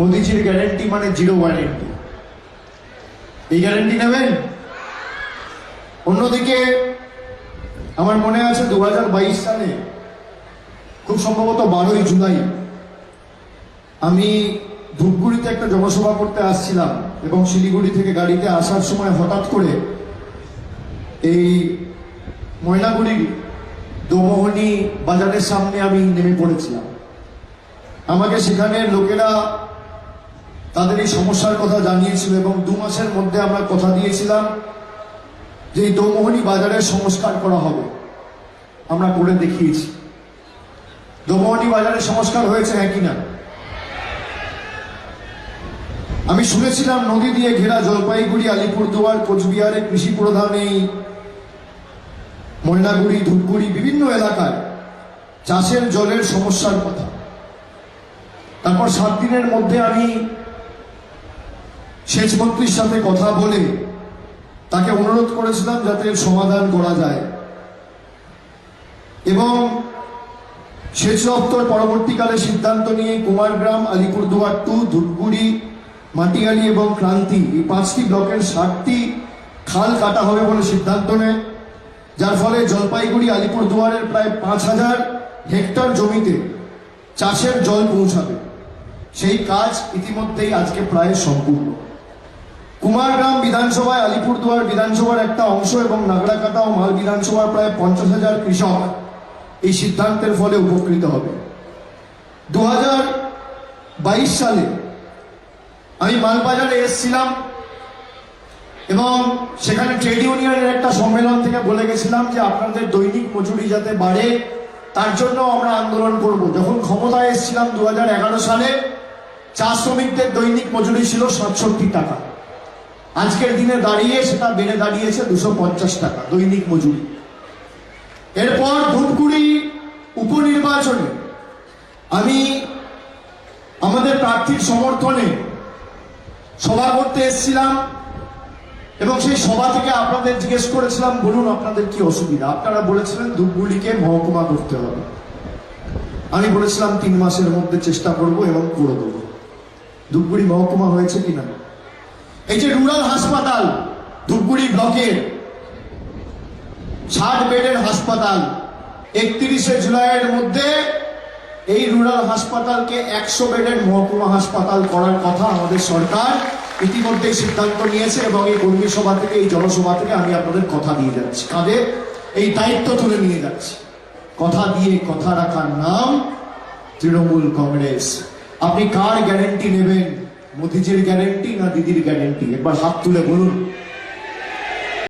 মোদিজির গ্যারেন্টি মানে zero warranty. এই গ্যারেন্টি নেবেন? অন্যদিকে, আমার মনে আছে দু হাজার বাইশ সালে, খুব সম্ভবত বারোই জুলাই, আমি ধূপগুড়িতে একটা জনসভা করতে আসছিলাম এবং শিলিগুড়ি থেকে গাড়িতে আসার সময় হঠাৎ করে এই ময়নাগুড়ির দোমোহনী বাজারের সামনে আমি নেমে পড়েছিলাম। আমাকে সেখানের লোকেরা তাদের এই সমস্যার কথা জানিয়েছিল এবং দু মাসের মধ্যে আমরা কথা দিয়েছিলাম যে এই দোমোহনী বাজারের সংস্কার করা হবে। আমরা করে দেখিয়েছি। দোমোহনী বাজারের সংস্কার হয়েছে হ্যাঁ কিনা? আমি শুনেছিলাম নদী দিয়ে ঘেরা জলপাইগুড়ি, আলিপুরদুয়ার, কোচবিহারে কৃষি প্রধান এই ময়নাগুড়ি, ধূপগুড়ি বিভিন্ন এলাকায় চাষের জলের সমস্যার কথা। তারপর সাত দিনের মধ্যে আমি সেচ মন্ত্রীর সাথে কথা বলে তাকে অনুরোধ করেছিলাম যাতে সমাধান করা যায়। এবং সেচ দপ্তর পরবর্তীকালে সিদ্ধান্ত নিয়ে কুমারগ্রাম, আলিপুরদুয়ার টু, ধূপগুড়ি, মাটিয়ালি এবং ক্রান্তি এই পাঁচটি ব্লকের ষাটটি খাল কাটা হবে বলে সিদ্ধান্ত নেয়। যার ফলে জলপাইগুড়ি, আলিপুরদুয়ারের প্রায় পাঁচ হাজার হেক্টর জমিতে চাষের জল পৌঁছাবে। সেই কাজ ইতিমধ্যেই আজকে প্রায় সম্পূর্ণ। কুমারগ্রাম বিধানসভায় আলিপুরদুয়ার বিধানসভার একটা অংশ এবং নাগরাকাটা ও মাল বিধানসভার প্রায় পঞ্চাশ হাজার কৃষক এই সিদ্ধান্তের ফলে উপকৃত হবে। দু বাইশ সালে আমি মালবাজারে এসেছিলাম এবং সেখানে ট্রেড ইউনিয়নের একটা সম্মেলন থেকে বলে গেছিলাম যে আপনাদের দৈনিক মজুরি যাতে বাড়ে, তার জন্য আমরা আন্দোলন করব। যখন ক্ষমতায় এসেছিলাম দু হাজার এগারো সালে, চা শ্রমিকদের দৈনিক মজুরি ছিল সাতষট্টি টাকা। আজকের দিনে দাঁড়িয়ে সেটা বেড়ে দাঁড়িয়েছে দুশো পঞ্চাশ টাকা, দৈনিক মজুরি। এরপর ধূপগুড়ি উপনির্বাচনে আমি আমাদের প্রার্থীর সমর্থনে সভা করতে এসেছিলাম এবং সেই সভা থেকে আপনাদের জিজ্ঞেস করেছিলাম, বলুন আপনাদের কি অসুবিধা? আপনারা বলেছিলেন ধূপগুড়িকে মহকুমা করতে হবে। আমি বলেছিলাম, তিন মাসের মধ্যে চেষ্টা করব এবং করে দেবো। ধূপগুড়ি মহকুমা হয়েছে কিনা? এই যে রুরাল হাসপাতাল, ধূপগুড়ি ব্লকের ষাট বেডের হাসপাতাল, একত্রিশে জুলাইয়ের মধ্যে এই রুরাল হাসপাতালকে একশো বেডের মহকুমা হাসপাতাল করার কথা আমাদের সরকার ইতিমধ্যে সিদ্ধান্ত নিয়েছে এবং এই কর্মী সভা থেকে, এই জনসভা থেকে আমি আপনাদের কথা দিয়ে যাচ্ছি। কাঁধে এই দায়িত্ব তুলে নিয়ে যাচ্ছি। কথা দিয়ে কথা রাখার নাম তৃণমূল কংগ্রেস। আপনি কার গ্যারেন্টি নেবেন? মোদিজির গ্যারেন্টি না দিদির গ্যারেন্টি একবার হাত তুলে বলুন।